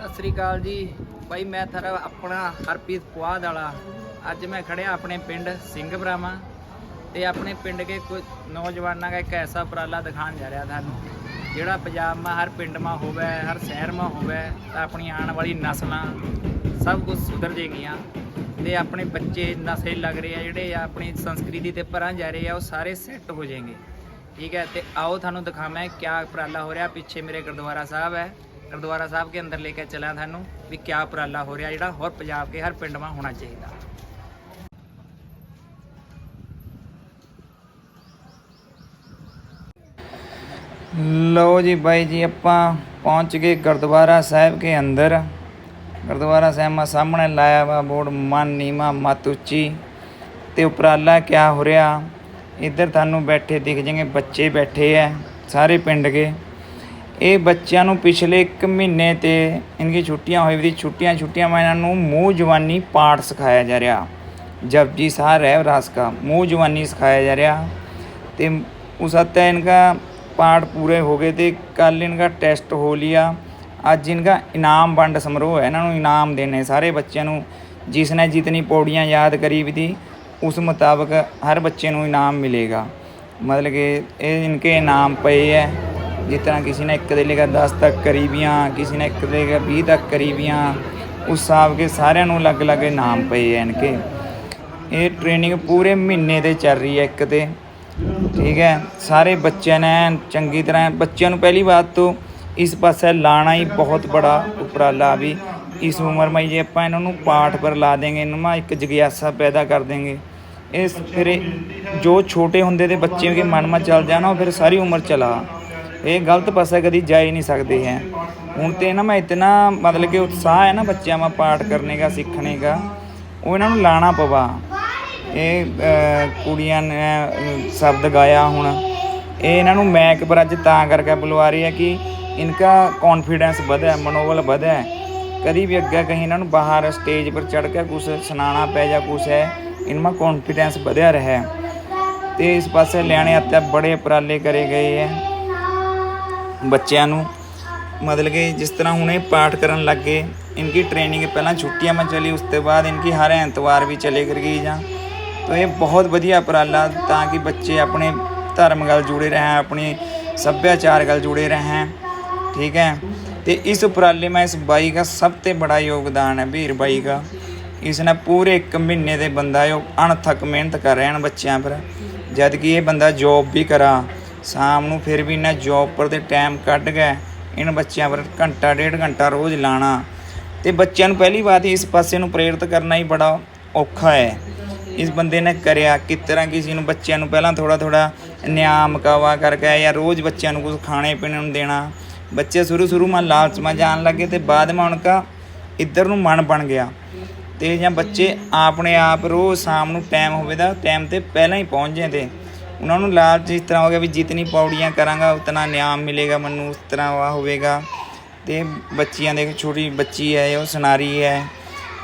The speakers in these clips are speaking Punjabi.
ਸਤਿ ਸ੍ਰੀ ਅਕਾਲ ਜੀ। ਭਾਈ ਮੈਂ ਥਰਾ ਆਪਣਾ ਹਰਪ੍ਰੀਤ ਪੁਆਧ ਵਾਲਾ। ਅੱਜ ਮੈਂ ਖੜਿਆ ਆਪਣੇ ਪਿੰਡ ਸਿੰਘ ਸਿੰਘਪਰਾਵਾ ਤੇ ਆਪਣੇ ਪਿੰਡ ਕੇ ਕੁਝ ਨੌਜਵਾਨਾਂ ਦਾ ਇੱਕ ਐਸਾ ਉਪਰਾਲਾ ਦਿਖਾਣ ਜਾ ਰਿਹਾ ਤੁਹਾਨੂੰ, ਜਿਹੜਾ ਪੰਜਾਬ ਮਾ ਹਰ ਪਿੰਡ ਮਾ ਹੋਵੇ, ਹਰ ਸ਼ਹਿਰ ਮਾ ਹੋਵੇ, ਤਾਂ ਆਪਣੀ ਆਉਣ ਵਾਲੀ ਨਸਲਾਂ ਸਭ ਕੁਝ ਸੁਧਰ ਜੇਗੀਆਂ ਤੇ ਆਪਣੇ ਬੱਚੇ ਨਸ਼ੇ ਲੱਗ ਰਹੇ ਆ, ਜਿਹੜੇ ਆ ਆਪਣੀ ਸੰਸਕ੍ਰਿਤੀ ਤੇ ਪਰਾਂ ਜਾ ਰਹੇ ਆ, ਉਹ ਸਾਰੇ ਸੈੱਟ ਹੋ ਜਾਣਗੇ ਠੀਕ ਹੈ, ਤੇ ਆਓ ਤੁਹਾਨੂੰ ਦਿਖਾਵਾਂ ਕਿਆ ਉਪਰਾਲਾ ਹੋ ਰਿਹਾ ਪਿੱਛੇ ਮੇਰੇ ਗੁਰਦੁਆਰਾ ਸਾਹਿਬ ਹੈ। है गुरुद्वारा साहब के अंदर लेके चला थानू भी क्या उपराला हो रहा ਜਿਹੜਾ ਹੋਰ ਪੰਜਾਬ के हर पिंड में होना चाहिए ਲੋ ਜੀ ਬਾਈ ਜੀ ਆਪਾਂ ਪਹੁੰਚ ਗਏ ਗੁਰਦੁਆਰਾ ਸਾਹਿਬ ਕੇ ਅੰਦਰ ਗੁਰਦੁਆਰਾ ਸਾਹਿਬ ਮਾ ਸਾਹਮਣੇ ਲਾਇਆ ਵਾ ਬੋਰਡ ਮਨ ਨੀਮਾ ਮਤ ਉੱਚੀ ਤੇ ਉਪਰਾਲਾ ਕਿਆ ਹੋ ਰਿਹਾ ਇੱਧਰ ਤੁਹਾਨੂੰ ਬੈਠੇ ਦਿਖ ਜਾਣਗੇ ਬੱਚੇ ਬੈਠੇ ਐ ਸਾਰੇ ਪਿੰਡ ਕੇ ਇਹ ਬੱਚਿਆਂ ਨੂੰ ਪਿਛਲੇ 1 ਮਹੀਨੇ ਤੇ ਇਨਕੀ ਛੁੱਟੀਆਂ ਹੋਈ ਵੀ ਛੁੱਟੀਆਂ ਛੁੱਟੀਆਂ ਮੈਂ ਇਹਨਾਂ ਨੂੰ ਮੂੰਹ ਜਵਾਨੀ ਪਾਠ ਸਿਖਾਇਆ ਜਾ ਰਿਹਾ ਜਪਜੀ ਸਾਹਿਬ ਹੈ ਰਸ का मुंह जवानी सिखाया जा रहा ਤੇ ਉਸ हत्या इनका पाठ पूरे हो गए थे कल इनका टेस्ट हो लिया ਅੱਜ ਇਨਕਾ ਇਨਾਮ ਵੰਡ ਸਮਾਰੋਹ ਹੈ ਇਹਨਾਂ ਨੂੰ ਇਨਾਮ ਦੇਣੇ ਸਾਰੇ ਬੱਚਿਆਂ ਨੂੰ ਜਿਸ ਨੇ ਜਿਤਨੀ ਪੌੜੀਆਂ ਯਾਦ ਕਰੀ ਵੀ ਥੀ ਉਸ ਮੁਤਾਬਕ ਹਰ ਬੱਚੇ ਨੂੰ ਇਨਾਮ ਮਿਲੇਗਾ ਮਤਲਬ ਕਿ ਇਹ ਇਨਕੇ ਇਨਾਮ ਪਏ ਹੈ ਜਿਸ ਤਰ੍ਹਾਂ ਕਿਸੇ ਨੇ ਇੱਕ ਦੇ ਲੇਗਾ 10 ਤੱਕ ਕਰੀਬੀਆਂ ਕਿਸੇ ਨੇ ਇੱਕ ਦੇ ਲੇਗਾ 20 ਤੱਕ ਕਰੀਬੀਆਂ ਉਸ ਹਿਸਾਬ ਕੇ ਸਾਰਿਆਂ ਨੂੰ ਅਲੱਗ-ਅਲੱਗ ਇਨਾਮ ਪਏ ਐਨ ਕੇ। ਇਹ ਟ੍ਰੇਨਿੰਗ ਪੂਰੇ ਮਹੀਨੇ ਦੇ ਚੱਲ ਰਹੀ ਹੈ ਇੱਕ ਤੇ। ਠੀਕ ਹੈ, ਸਾਰੇ ਬੱਚਿਆਂ ਨੇ ਚੰਗੀ ਤਰ੍ਹਾਂ, ਬੱਚਿਆਂ ਨੂੰ ਪਹਿਲੀ ਬਾਤ ਤੋਂ ਇਸ ਪਾਸੇ ਲਾਣਾ ਹੀ ਬਹੁਤ ਬੜਾ ਉਪਰਾਲਾ ਵੀ। ਇਸ ਉਮਰ में ਜੇ ਆਪਾਂ ਇਹਨਾਂ ਨੂੰ ਪਾਠ ਪਰ ਲਾ ਦੇਂਗੇ ਇਹਨਾਂ ਮਾ ਇੱਕ ਜਗਿਆਸਾ ਪੈਦਾ ਕਰ ਦੇਂਗੇ ਇਸ ਫਿਰ ਜੋ ਛੋਟੇ ਹੁੰਦੇ ਦੇ ਬੱਚੇ ਕੇ ਮਨ ਮਾ ਚੱਲ ਜਾਣਾ, ਉਹ ਫਿਰ ਸਾਰੀ ਉਮਰ ਚਲਾ। ਇਹ ਗਲਤ ਪਾਸੇ ਕਦੀ ਜਾ ਹੀ ਨਹੀਂ ਸਕਦੇ ਹੈ। ਹੁਣ ਤੇ ਨਾ ਮੈਂ ਇਤਨਾ ਮਤਲਬ ਕਿ ਉਤਸ਼ਾਹ ਹੈ ਨਾ ਬੱਚਿਆਂ ਮਾ ਪਾਠ ਕਰਨੇ ਦਾ, ਸਿੱਖਣੇ ਦਾ, ਉਹ ਇਹਨਾਂ ਨੂੰ ਲਾਣਾ ਪਵਾ। ਇਹ ਕੁੜੀਆਂ ਨੇ ਸ਼ਬਦ ਗਾਇਆ ਹੁਣ। ਇਹ ਇਹਨਾਂ ਨੂੰ ਮੈਕ ਪਰ ਅੱਜ ਤਾਂ ਕਰਕੇ ਬੁਲਵਾ ਰਹੀ ਹੈ ਕਿ ਇਨਕਾ ਕੌਨਫੀਡੈਂਸ ਵਧਿਆ, ਮਨੋਬਲ ਵਧਿਆ ਕਦੀ ਵੀ ਅੱਗੇ ਕਹੀਂ ਇਹਨਾਂ ਨੂੰ ਬਾਹਰ ਸਟੇਜ ਪਰ ਚੜ ਕੇ ਕੁਝ ਸੁਣਾਉਣਾ ਪੈ ਜਾ ਕੁਝ ਹੈ, ਇਨਮਾ ਕੌਨਫੀਡੈਂਸ ਵਧਿਆ ਰਿਹਾ ਤੇ ਇਸ ਪਾਸੇ ਲੈਣੇ ਹੱਤੇ ਬੜੇ ਉਪਰਾਲੇ ਕਰੇ ਗਏ ਹੈ। ਬੱਚਿਆਂ ਨੂੰ ਮਤਲਬ ਕਿ ਜਿਸ ਤਰ੍ਹਾਂ ਹੁਣ ਇਹ ਪਾਠ ਕਰਨ ਲੱਗੇ ਇਨਕੀ ਟ੍ਰੇਨਿੰਗ ਪਹਿਲਾਂ ਛੁੱਟੀਆਂ में ਚਲੀ ਉਸ ਤੋਂ ਬਾਅਦ ਇਨਕੀ ਹਰ ਐਤਵਾਰ ਵੀ ਚਲੇ ਕਰ ਗਈ ਜਾਂ ਤਾਂ ਇਹ ਬਹੁਤ ਵਧੀਆ ਉਪਰਾਲਾ ਤਾਂ ਕਿ ਬੱਚੇ ਆਪਣੇ ਧਰਮ ਨਾਲ ਜੁੜੇ ਰਹਿਣ ਆਪਣੀ ਸੱਭਿਆਚਾਰ ਨਾਲ ਜੁੜੇ ਰਹਿਣ ठीक है तो इस उपराले में इस बाई का सब से बड़ा योगदान है ਵੀਰ ਬਾਈ का ਇਸਨੇ ਪੂਰੇ 1 ਮਹੀਨੇ ਦੇ ਬੰਦਾ ਉਹ ਅਣਥੱਕ ਮਿਹਨਤ ਕਰ ਰਹੇ ਹਨ ਬੱਚਿਆਂ ਪਰ ਜਦ ਕਿ ਇਹ ਬੰਦਾ ਜੌਬ ਵੀ ਕਰਾ ਸ਼ਾਮ ਨੂੰ ਫਿਰ ਵੀ ਇਹਨਾਂ ਜੌਬ ਪਰ ਦੇ ਟਾਈਮ ਕੱਢ ਕੇ ਇਹਨਾਂ ਬੱਚਿਆਂ ਪਰ ਘੰਟਾ, ਡੇਢ ਘੰਟਾ ਰੋਜ਼ ਲਾਣਾ। ਤੇ ਬੱਚਿਆਂ ਨੂੰ ਪਹਿਲੀ ਬਾਤ ਇਸ ਪਾਸੇ ਨੂੰ ਪ੍ਰੇਰਿਤ ਕਰਨਾ ਹੀ ਬੜਾ ਔਖਾ ਹੈ। ਇਸ ਬੰਦੇ ਨੇ ਕਰਿਆ ਕਿ ਤਰ੍ਹਾਂ ਕਿਸੇ ਨੂੰ ਬੱਚਿਆਂ ਨੂੰ ਪਹਿਲਾਂ ਥੋੜਾ ਥੋੜਾ ਨਿਆਂ ਮਕਾਵਾ ਕਰਕੇ ਜਾਂ ਰੋਜ਼ ਬੱਚਿਆਂ ਨੂੰ ਕੁਝ ਖਾਣੇ ਪੀਣੇ ਨੂੰ ਦੇਣਾ। ਬੱਚੇ ਸ਼ੁਰੂ ਸ਼ੁਰੂ ਮਨ ਲਾਲਚ ਮਾ ਜਾਣ ਲੱਗੇ ਤੇ ਬਾਅਦ ਮਾ ਉਨਕਾ ਇੱਧਰ ਨੂੰ ਮਨ ਬਣ ਗਿਆ। ਤੇ ਜਾਂ ਬੱਚੇ ਆਪਣੇ ਆਪ ਰੋਜ਼ ਸ਼ਾਮ ਨੂੰ ਟਾਈਮ ਹੋਵੇ ਦਾ ਟਾਈਮ ਤੇ ਪਹਿਲਾਂ ਹੀ ਪਹੁੰਚ ਜਾਂਦੇ। ਉਹਨਾਂ ਨੂੰ ਲਾਲਚ ਇਸ ਤਰ੍ਹਾਂ ਹੋ ਗਿਆ ਵੀ ਜਿਤਨੀ ਪੌੜੀਆਂ ਕਰਾਂਗਾ, ਉਤਨਾ ਨਿਆਮ ਮਿਲੇਗਾ ਮੈਨੂੰ, ਉਸ ਤਰ੍ਹਾਂ ਵਾ ਹੋਵੇਗਾ। ਤੇ ਬੱਚੀਆਂ ਦੇ ਛੋਟੀ ਬੱਚੀ ਹੈ, ਉਹ ਸੁਨਾਰੀ ਹੈ,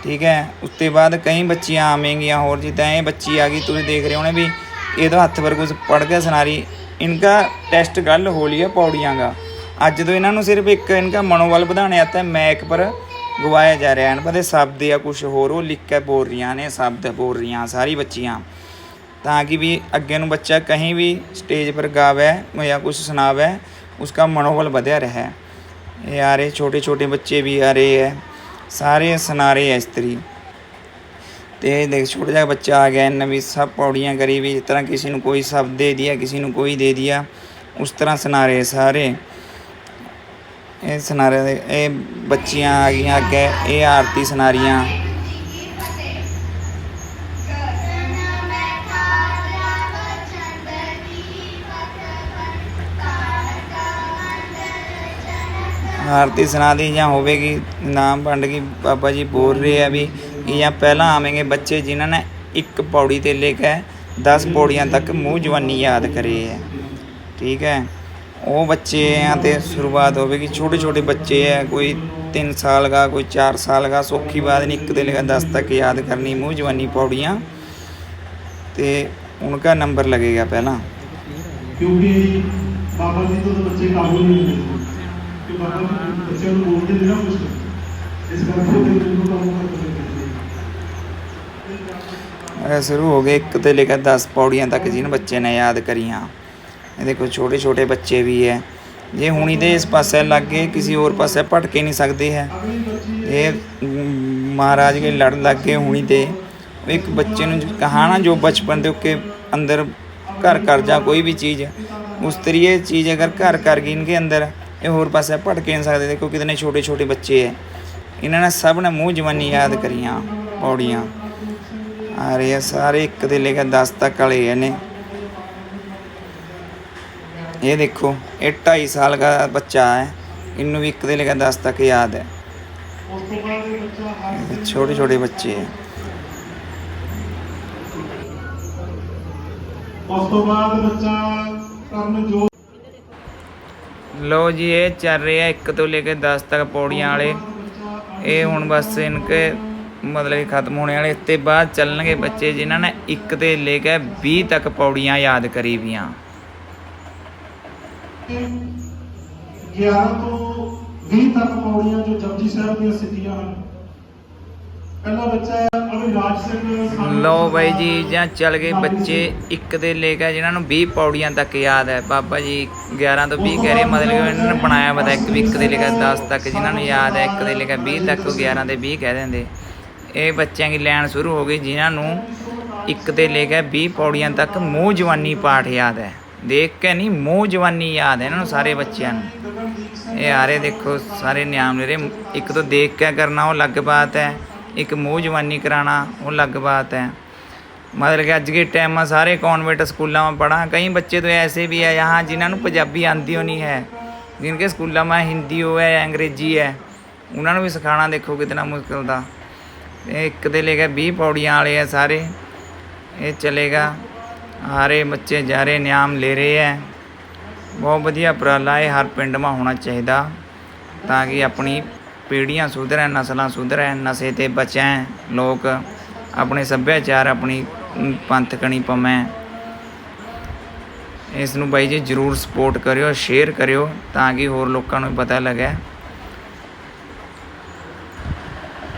ਠੀਕ ਹੈ। ਉਸ ਤੋਂ ਬਾਅਦ ਕਈ ਬੱਚੀਆਂ ਆਵੇਂਗੀਆਂ ਹੋਰ, ਜਿੱਦਾਂ ਇਹ ਬੱਚੀ ਆ ਗਈ, ਤੁਸੀਂ ਦੇਖ ਰਹੇ ਹੋਣੇ ਵੀ ਇਹਦਾ ਹੱਥ ਪਰ ਕੁਝ ਪੜ ਗਿਆ ਸੁਨਾਰੀ। ਇਨਕਾ ਟੈਸਟ ਗੱਲ ਹੋ ਲਈ ਹੈ ਪੌੜੀਆਂ ਦਾ। ਅੱਜ ਤੋਂ ਇਹਨਾਂ ਨੂੰ ਸਿਰਫ ਇੱਕ ਇਨਕਾ ਮਨੋਬਲ ਵਧਾਣੇ ਆਤਾ ਹੈ ਮੈਕ ਪਰ ਗਵਾਇਆ ਜਾ ਰਿਹਾ। ਹੈ ਪਤਾ ਸ਼ਬਦ ਜਾਂ ਕੁਝ ਹੋਰ ਉਹ ਲਿਖ ਕੇ ਬੋਲ ਰਹੀਆਂ ਨੇ, ਸ਼ਬਦ ਬੋਲ ਰਹੀਆਂ ਸਾਰੀ ਬੱਚੀਆਂ। ਤਾਂ ਕਿ ਵੀ ਅੱਗੇ ਨੂੰ ਬੱਚਾ कहीं ਵੀ ਸਟੇਜ ਪਰ गावे या कुछ सुनावे उसका मनोबल बधा रहे ये आ रहे छोटे ਛੋਟੇ बच्चे भी आ रहे हैं सारे सुना रहे हैं ਇਸਤਰੀ। ਤੇ ਦੇਖ ਛੋਟਾ ਜਿਹਾ ਬੱਚਾ ਆ ਗਿਆ, ਇਹਨਾਂ ਵੀ ਸਭ ਪੌੜੀਆਂ ਕਰੀ ਵੀ ਇਸ ਤਰ੍ਹਾਂ ਕਿਸੇ ਨੂੰ ਕੋਈ ਸ਼ਬਦ ਦੇ ਦਿਆ, ਕਿਸੇ ਨੂੰ ਕੋਈ ਦੇ ਦਿਆ, ਉਸ ਤਰ੍ਹਾਂ ਸੁਣਾ ਰਹੇ ਸਾਰੇ। ਇਹ ਸੁਨਾਰੇ ਇਹ ਬੱਚੀਆਂ ਆ ਗਈਆਂ ਅੱਗੇ, ਇਹ ਆਰਤੀ ਸੁਨਾਰੀਆਂ ਰਹੀਆਂ ਆਰਤੀ ਸੁਣਾ ਦੀ ਜਾਂ ਹੋਵੇਗੀ ਨਾਮ ਵੰਡ ਕੇ ਬਾਬਾ ਜੀ ਬੋਲ ਰਹੇ ਆ ਵੀ ਕਿ ਜਾਂ ਪਹਿਲਾਂ ਆਵੇਂਗੇ ਬੱਚੇ ਜਿਨ੍ਹਾਂ ਨੇ ਇੱਕ ਪੌੜੀ ਤੇ ਲੈ ਕੇ 10 ਪੌੜੀਆਂ ਤੱਕ ਮੂੰਹ ਜਵਾਨੀ ਯਾਦ ਕਰੀ ਹੈ ਠੀਕ ਹੈ ਉਹ ਬੱਚੇ ਆ ਤੇ ਸ਼ੁਰੂਆਤ ਹੋਵੇਗੀ ਛੋਟੇ ਛੋਟੇ ਬੱਚੇ ਹੈ ਕੋਈ 3 ਸਾਲ ਦਾ ਕੋਈ 4 ਸਾਲ ਦਾ ਸੌਖੀ ਬਾਤ ਨਹੀਂ ਇੱਕ ਦੇ ਲਗਾ 10 तक याद करनी मुंह जवानी पौड़ियाँ ਤੇ उनका नंबर लगेगा पहला ਕਿਉਂਕਿ ਬਾਬਾ ਜੀ ਤੋਂ ਤਾਂ ਬੱਚੇ ਕਾਬੂ ਨਹੀਂ ਹੁੰਦੇ ਸੀ ਜੀ ਬੱਚਿਆਂ ਨੂੰ ਬੋਲਦੇ ਨਹੀਂ ਨਾ ਕੁਝ ਇਸ ਕਰਕੇ ਤੇ ਮੈਨੂੰ ਤਾਂ ਕਰਦੇ ਇਹ ਸ਼ੁਰੂ ਹੋ ਗਏ ਇੱਕ ਤੇ ਲੈ ਕੇ 10 ਪੌੜੀਆਂ ਤੱਕ ਜਿਹਨ ਬੱਚੇ ਨੇ ਯਾਦ ਕਰੀਆਂ। ਇਹਦੇ ਕੋਈ ਛੋਟੇ ਛੋਟੇ ਬੱਚੇ ਵੀ ਹੈ। ਜੇ ਹੁਣੀ ਦੇ ਇਸ ਪਾਸੇ ਲੱਗੇ ਕਿਸੇ ਹੋਰ ਪਾਸੇ ਭਟਕੇ ਨਹੀਂ ਸਕਦੇ ਹੈ। ਇਹ ਮ, ਮਹਾਰਾਜ ਕੇ ਲੜ ਲੱਗ ਗਏ ਹੁਣੀ ਤੇ ਇੱਕ ਬੱਚੇ ਨੂੰ ਕਹਾਣਾ ਜੋ ਬਚਪਨ ਦੇ ਕੇ ਅੰਦਰ ਘਰ ਘਰ ਜਾਂ ਕੋਈ ਵੀ ਚੀਜ਼ ਉਸ ਤਰੀਏ ਚੀਜ਼ ਅਗਰ ਘਰ ਘਰ ਗਈ ਇਨਕੇ ਅੰਦਰ ਇਹ ਹੋਰ ਪਾਸੇ ਭਟਕੇ ਨਹੀਂ ਸਕਦੇ ਦੇਖੋ ਕਿਤਨੇ ਛੋਟੇ ਛੋਟੇ ਬੱਚੇ ਹੈ ਇਹਨਾਂ ਨੇ ਸਭ ਨੇ ਮੂੰਹ ਜਵਾਨੀ ਯਾਦ ਕਰੀਆਂ, ਪੌੜੀਆਂ। ਆ ਰਹੇ ਸਾਰੇ ਇੱਕ ਦੇ ਲੈ ਕੇ 10 ਤੱਕ ਵਾਲੇ ਨੇ ਇਹ ਦੇਖੋ, ਇਹ 2.5 ਸਾਲ ਦਾ ਬੱਚਾ ਹੈ ਇਹਨੂੰ ਵੀ ਇੱਕ ਦੇ ਲੈ ਕੇ 10 ਤੱਕ ਯਾਦ ਹੈ ਛੋਟੇ ਛੋਟੇ ਬੱਚੇ ਹੈ ਉਸ ਤੋਂ ਬਾਅਦ ਬੱਚਾ ਕਰਨ ਜੋ ਲੋ ਜੀ, ਇਹ ਚੱਲ ਰਿਹਾ ਇੱਕ ਤੋਂ ਲੈ ਕੇ 10 ਤੱਕ ਪੌੜੀਆਂ ਵਾਲੇ। ਇਹ ਹੁਣ ਬਸ ਇਨਕੇ ਮਤਲਬ ਕਿ ਖਤਮ ਹੋਣੇ ਵਾਲੇ। ਇਸ ਤੇ ਬਾਅਦ ਚੱਲਣਗੇ ਬੱਚੇ ਜਿਨ੍ਹਾਂ ਨੇ ਇੱਕ ਤੇ ਲੈ ਕੇ 20 ਤੱਕ ਪੌੜੀਆਂ ਯਾਦ ਕਰੀ ਵੀਆਂ। 11 ਤੋਂ 20 ਤੱਕ ਪੌੜੀਆਂ ਜੋ ਜਪਜੀ ਸਾਹਿਬ ਦੀਆਂ ਸਿੱਧੀਆਂ ਹਨ ਪਹਿਲਾ ਬੱਚਾ ਸਿੰਘ ਲਓ ਬਾਈ ਜੀ ਜਾਂ ਚੱਲ ਗਏ ਬੱਚੇ ਇੱਕ ਦੇ ਲੈ ਕੇ ਜਿਨ੍ਹਾਂ ਨੂੰ 20 ਪੌੜੀਆਂ ਤੱਕ ਯਾਦ ਹੈ। ਬਾਬਾ ਜੀ 11 ਤੋਂ 20 ਕਹਿ ਰਹੇ ਮਤਲਬ ਇਹਨਾਂ ਨੇ ਬਣਾਇਆ ਪਤਾ ਇੱਕ ਵੀ ਇੱਕ ਦੇ ਲੈ ਕੇ 10 ਤੱਕ ਜਿਨ੍ਹਾਂ ਨੂੰ ਯਾਦ ਹੈ ਇੱਕ ਦੇ ਲੈ ਕੇ 20 ਤੱਕ ਉਹ 11 ਦੇ 20 ਕਹਿ ਦਿੰਦੇ। ਇਹ ਬੱਚਿਆਂ ਦੀ ਲਾਈਨ ਸ਼ੁਰੂ ਹੋ ਗਈ ਜਿਨ੍ਹਾਂ ਨੂੰ ਇੱਕ ਦੇ ਲੈ ਕੇ 20 ਪੌੜੀਆਂ ਤੱਕ ਮੂੰਹ ਜਵਾਨੀ ਪਾਠ ਯਾਦ ਹੈ। ਦੇਖ ਕੇ ਨਹੀਂ ਮੂੰਹ ਜਵਾਨੀ ਯਾਦ ਹੈ ਇਹਨਾਂ ਨੂੰ ਸਾਰੇ ਬੱਚਿਆਂ ਨੂੰ। ਇਹ ਆ ਰਹੇ ਦੇਖੋ ਸਾਰੇ ਨਿਆਮ ਲੈ ਰਹੇ ਇੱਕ ਤੋਂ ਦੇਖ ਕੇ ਕਰਨਾ ਉਹ ਅਲੱਗ ਬਾਤ ਹੈ। ਇੱਕ ਮੂੰਹ ਜਵਾਨੀ ਕਰਾਣਾ ਉਹ ਅਲੱਗ ਬਾਤ ਹੈ मतलब कि आज के टाइम में सारे कॉन्वेंट स्कूलों में पढ़ा कई बच्चे तो ऐसे भी है यहाँ जिन्होंने पंजाबी आती हो नहीं है जिनके स्कूलों में हिंदी हो है अंग्रेजी है उन्होंने भी सिखाना देखो कितना मुश्किल था एक दे लेके बीह पौड़ियाँ वाले है सारे ये चलेगा आ रहे बच्चे जा रहे नियाम ले रहे हैं ਬਹੁਤ ਵਧੀਆ ਉਪਰਾਲਾ ਇਹ ਹਰ ਪਿੰਡ ਮਾ ਹੋਣਾ ਚਾਹੀਦਾ ਤਾਂ ਕਿ ਆਪਣੀ ਪੀੜ੍ਹੀਆਂ ਹੈ ਨਸਲਾਂ ਸੁਧਰ ਹੈ ਨਸ਼ੇ ਤੇ ਬਚੈ ਲੋਕ ਆਪਣੇ ਸੱਭਿਆਚਾਰ, ਆਪਣੀ ਪੰਥ ਕਣੀ ਪਮੈ ਇਸ ਨੂੰ ਬਾਈ ਜੀ ਜਰੂਰ ਸਪੋਰਟ ਕਰਿਓ ਸ਼ੇਅਰ ਕਰਿਓ ਤਾਂ ਕਿ ਹੋਰ ਲੋਕਾਂ ਨੂੰ ਪਤਾ ਲੱਗੇ।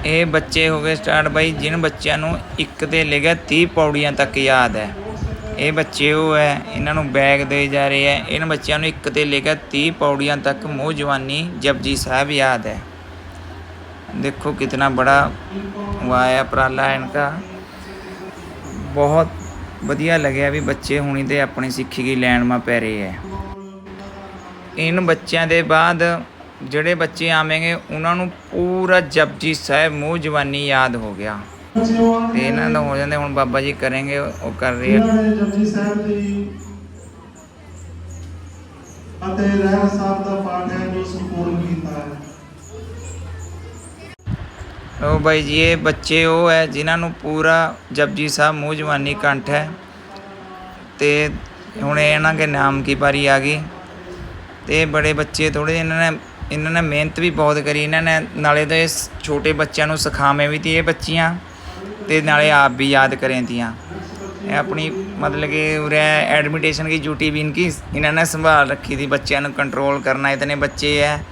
ਇਹ ਬੱਚੇ ਹੋ ਗਏ ਸਟਾਰਟ ਬਾਈ, ਜਿਨ ਬੱਚਿਆਂ ਨੂੰ ਇੱਕ ਤੇ ਲੈ ਗਿਆ 30 ਪੌੜੀਆਂ ਤੱਕ ਯਾਦ ਹੈ। ਇਹ ਬੱਚੇ ਉਹ ਹੈ, ਇਹਨਾਂ ਨੂੰ ਬੈਗ ਦੇ ਜਾ ਰਹੇ ਹੈ। ਇਹਨਾਂ ਬੱਚਿਆਂ ਨੂੰ ਇੱਕ ਤੇ ਲੈ ਕੇ 30 ਪੌੜੀਆਂ ਤੱਕ ਮੋਹ ਜਵਾਨੀ ਜਪਜੀ ਸਾਹਿਬ ਯਾਦ ਹੈ। देखो कितना बड़ा हुआ है उपराला इनका बहुत ਵਧੀਆ ਲੱਗਿਆ ਵੀ ਬੱਚੇ ਹੁਣੀ ਤੇ ਆਪਣੀ ਸਿੱਖੀ ਦੀ ਲੈਣ ਮਾ ਪੈ ਰਹੇ ਹੈ ਇਨ ਬੱਚਿਆਂ ਦੇ ਬਾਅਦ ਜਿਹੜੇ ਬੱਚੇ ਆਵੇਂਗੇ ਉਹਨਾਂ ਨੂੰ ਪੂਰਾ ਜਪਜੀ ਸਾਹਿਬ ਮੂੰਹ ਜਵਾਨੀ ਯਾਦ ਹੋ ਗਿਆ ਬੱਚੇ ਉਹ ਤੇ ਇਹਨਾਂ ਦਾ ਹੋ ਜਾਂਦੇ ਹੁਣ ਬਾਬਾ ਜੀ ਕਰਨਗੇ ਉਹ ਕਰ ਰਹੇ ਆ ਇਹਨਾਂ ਨੇ ਜਪਜੀ ਸਾਹਿਬ ਦੀ ਅਤੇ ਰਹਿਣ ਸਾਹਿਬ ਦਾ ਪਾਠ ਹੈ ਜੋ ओ भाई ਜੀ, ਇਹ ਬੱਚੇ ਉਹ ਹੈ ਜਿਨ੍ਹਾਂ ਨੂੰ ਪੂਰਾ ਜਪਜੀ ਸਾਹਿਬ ਮੂੰਹ ਜਵਾਨੀ ਕੰਠ ਹੈ। ਤੇ ਹੁਣ ਇਹਨਾਂ ਦੇ ਨਾਮ ਕੀ ਪਾਰੀ ਆ ਗਈ। ਤੇ ਬੜੇ ਬੱਚੇ ਥੋੜੇ ਇਹਨਾਂ ਨੇ ਇਹਨਾਂ ਨੇ ਮਿਹਨਤ ਵੀ ਬਹੁਤ ਕਰੀ। ਇਹਨਾਂ ਨੇ ਨਾਲੇ ਤਾਂ ਇਹ ਛੋਟੇ ਬੱਚਿਆਂ ਨੂੰ ਸਿਖਾਵੇਂ ਵੀ ਤੀ ਇਹ ਬੱਚੀਆਂ ਤੇ ਨਾਲੇ ਆਪ ਵੀ ਯਾਦ ਕਰੇਂਦੀਆਂ ਇਹ ਆਪਣੀ ਮਤਲਬ ਕਿ ਉਰੇ ਐਡਮਿਟੇਸ਼ਨ ਦੀ ਡਿਊਟੀ ਵੀ ਇਨਕੀ, ਇਹਨਾਂ ਨੇ ਸੰਭਾਲ ਰੱਖੀ ਦੀ ਬੱਚਿਆਂ ਨੂੰ ਕੰਟਰੋਲ ਕਰਨਾ। ਇਤਨੇ ਬੱਚੇ ਹੈ।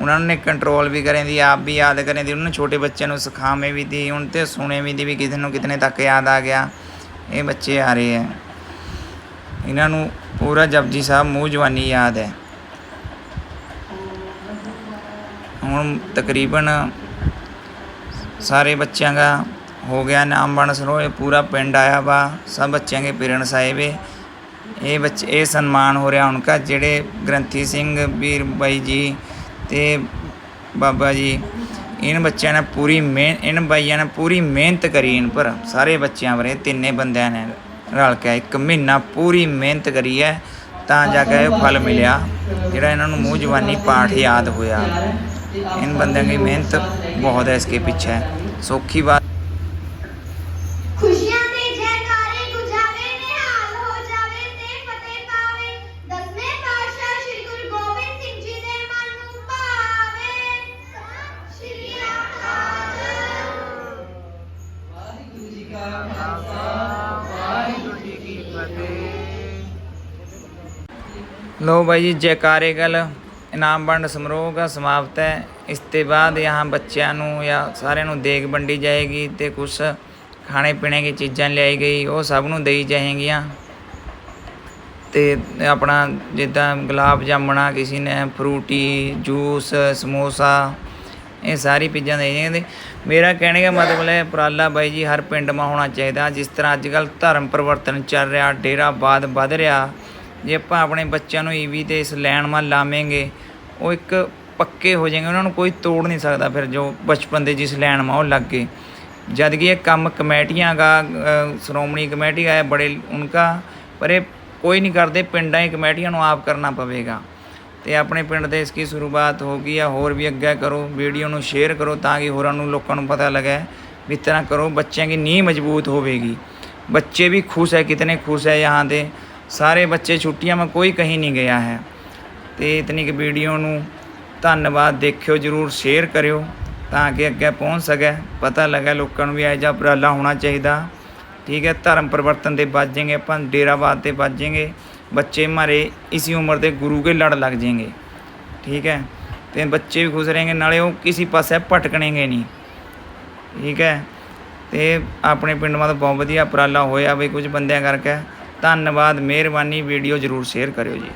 ਉਹਨਾਂ ਨੇ ਕੰਟਰੋਲ ਵੀ ਕਰੇ ਦੀ, ਆਪ ਵੀ ਯਾਦ ਕਰੇ ਦੀ, ਉਹਨਾਂ ਨੂੰ ਛੋਟੇ ਬੱਚਿਆਂ ਨੂੰ ਸਿਖਾਵੇਂ ਵੀ ਦੀ, ਹੁਣ ਤੇ ਸੁਣੇ ਵੀ ਦੀ ਵੀ ਕਿਸੇ ਨੂੰ ਕਿਤਨੇ ਤੱਕ ਯਾਦ ਆ ਗਿਆ। ਇਹ ਬੱਚੇ ਆ ਰਹੇ ਹੈ ਇਹਨਾਂ ਨੂੰ ਪੂਰਾ ਜਪਜੀ ਸਾਹਿਬ ਮੂੰਹ ਜਵਾਨੀ ਯਾਦ ਹੈ। ਹੁਣ ਤਕਰੀਬਨ ਸਾਰੇ ਬੱਚਿਆਂ ਦਾ ਹੋ ਗਿਆ ਨਾਮ ਬਣ ਸਰੋਏ ਪੂਰਾ ਪਿੰਡ ਆਇਆ ਵਾ, ਸਭ ਬੱਚਿਆਂ ਦੇ ਪੇਰੈਂਟਸ ਆਏ ਵੇ। ਇਹ ਬੱਚੇ, ਇਹ ਸਨਮਾਨ ਹੋ ਰਿਹਾ ਉਨਕਾ ਜਿਹੜੇ ਗ੍ਰੰਥੀ ਸਿੰਘ ਵੀਰ ਬਾਈ ਜੀ ਤੇ ਬਾਬਾ ਜੀ ਇਹਨਾਂ ਬੱਚਿਆਂ ਨੇ ਪੂਰੀ ਮਿਹਨ ਇਹਨ ਬਾਈਆਂ ਨੇ ਪੂਰੀ ਮਿਹਨਤ ਕਰੀ ਇਹਨਾਂ ਪਰ। ਸਾਰੇ ਬੱਚਿਆਂ ਵਰੇ ਤਿੰਨੇ ਬੰਦਿਆਂ ਨੇ ਰਲ ਕੇ ਇੱਕ ਮਹੀਨਾ ਪੂਰੀ ਮਿਹਨਤ ਕਰੀ ਹੈ ਤਾਂ ਜਾ ਕੇ ਫਲ ਮਿਲਿਆ, ਜਿਹੜਾ ਇਹਨਾਂ ਨੂੰ ਮੂੰਹ ਜਵਾਨੀ ਪਾਠ ਯਾਦ ਹੋਇਆ। ਇਹਨਾਂ ਬੰਦਿਆਂ ਦੀ ਮਿਹਨਤ ਬਹੁਤ ਹੈ ਇਸਕੇ ਪਿੱਛੇ। ਸੌਖੀ ਬਾਤ लो भाई जी जयकारे गल इनाम बंड समारोह का समाप्त है ਇਸ ਤੋਂ ਬਾਅਦ यहाँ ਬੱਚਿਆਂ ਨੂੰ ਜਾਂ ਸਾਰਿਆਂ ਨੂੰ ਦੇਗ ਵੰਡੀ ਜਾਏਗੀ ਤੇ ਕੁਝ ਖਾਣੇ ਪੀਣੇ ਦੀ ਚੀਜ਼ਾਂ ਲਿਆਈ ਗਈ ਉਹ ਸਭ ਨੂੰ ਦੇਈ ਜਾਏਗੀਆਂ ਤੇ ਆਪਣਾ ਜਿੱਦਾਂ ਗੁਲਾਬ ਜਾਮਣਾ ਕਿਸੇ ਨੇ ਫਰੂਟੀ ਜੂਸ ਸਮੋਸਾ ਇਹ ਸਾਰੀ ਚੀਜ਼ਾਂ ਦੇ ਜਾਂਦੇ ਮੇਰਾ ਕਹਿਣੇ ਦਾ ਮਤਲਬ ਹੈ ਉਪਰਾਲਾ ਬਾਈ ਜੀ ਹਰ ਪਿੰਡ ਮਾ ਹੋਣਾ ਚਾਹੀਦਾ ਜਿਸ ਤਰ੍ਹਾਂ ਅੱਜ ਕੱਲ੍ਹ ਧਰਮ ਪਰਿਵਰਤਨ ਚੱਲ ਰਿਹਾ ਡੇਰਾਬਾਦ ਵੱਧ ਰਿਹਾ ਜੇ ਆਪਾਂ ਆਪਣੇ ਬੱਚਿਆਂ ਨੂੰ ਈਵੀ ਤੇ ਇਸ ਲੈਣ ਮਾ ਲਾਵੇਂਗੇ, ਉਹ ਇੱਕ ਪੱਕੇ ਹੋ ਜਾਣਗੇ ਉਹਨਾਂ ਨੂੰ ਕੋਈ ਤੋੜ ਨਹੀਂ ਸਕਦਾ ਫਿਰ ਜੋ ਬਚਪਨ ਦੇ ਜਿਸ ਲੈਣ ਮਾ ਉਹ ਲੱਗ ਗਏ। ਜਦ ਕਿ ਇਹ ਕੰਮ ਕਮੇਟੀਆਂ ਦਾ ਸ਼੍ਰੋਮਣੀ ਕਮੇਟੀ ਹੈ ਬੜੇ ਉਨਕਾ, ਪਰ ਇਹ ਕੋਈ ਨਹੀਂ ਕਰਦੇ, ਪਿੰਡਾਂ ਹੀ ਕਮੇਟੀਆਂ ਨੂੰ ਆਪ ਕਰਨਾ ਪਵੇਗਾ। ਤੇ ਆਪਣੇ ਪਿੰਡ ਦੇ ਇਸ ਕੀ ਸ਼ੁਰੂਆਤ ਹੋ ਗਈ ਆ, ਹੋਰ ਵੀ ਅੱਗੇ ਕਰੋ, ਵੀਡੀਓ ਨੂੰ ਸ਼ੇਅਰ ਕਰੋ ਤਾਂ ਕਿ ਹੋਰਾਂ ਨੂੰ ਲੋਕਾਂ ਨੂੰ ਪਤਾ ਲੱਗੇ ਵੀ ਤਰ੍ਹਾਂ ਕਰੋ, ਬੱਚਿਆਂ ਦੀ ਨੀਂਹ ਮਜ਼ਬੂਤ ਹੋਵੇਗੀ। ਬੱਚੇ ਵੀ ਖੁਸ਼ ਹੈ, ਕਿਤਨੇ ਖੁਸ਼ ਹੈ ਯਹਾਂ ਦੇ। ਸਾਰੇ ਬੱਚੇ ਛੁੱਟੀਆਂ, ਮੈਂ ਕੋਈ ਕਹੀਂ ਨਹੀਂ ਗਿਆ ਹੈ। ਤੇ ਇਤਨੀ ਕਿ ਵੀਡੀਓ ਨੂੰ ਧੰਨਵਾਦ ਦੇਖਿਓ, ਜਰੂਰ ਸ਼ੇਅਰ ਕਰਿਓ ਤਾਂ ਕਿ ਅੱਗੇ ਪਹੁੰਚ ਸਕੇ। ਪਤਾ ਲੱਗੇ ਲੋਕਾਂ ਨੂੰ ਵੀ ਇਹ ਜਿਹਾ ਉਪਰਾਲਾ ਹੋਣਾ ਚਾਹੀਦਾ। ਠੀਕ ਹੈ, ਧਰਮ ਪਰਿਵਰਤਨ ਦੇ ਬਾਜेंगे ਆਪਾਂ, ਡੇਰਾਵਾਦ ਤੇ ਬਾਜेंगे ਬੱਚੇ ਮਾਰੇ, ਇਸੀ ਉਮਰ ਦੇ ਗੁਰੂ ਕੇ ਲੜ ਲੱਗ ਜਾਏਗੇ। ਠੀਕ ਹੈ, ਤੇ ਬੱਚੇ ਵੀ ਖੁਸ਼ ਰਹਿਣਗੇ ਨਾਲੇ ਉਹ ਕਿਸੇ ਪਾਸੇ ਭਟਕਣਗੇ ਨਹੀਂ। ਠੀਕ ਹੈ, ਤੇ ਆਪਣੇ ਪਿੰਡ ਮਾ ਤਾਂ ਬਹੁਤ ਵਧੀਆ ਉਪਰਾਲਾ ਹੋਇਆ ਵੀ ਕੁਝ ਬੰਦਿਆਂ ਕਰਕੇ ਧੰਨਵਾਦ ਮਿਹਰਬਾਨੀ ਵੀਡੀਓ ਜਰੂਰ ਸ਼ੇਅਰ ਕਰਿਓ ਜੀ।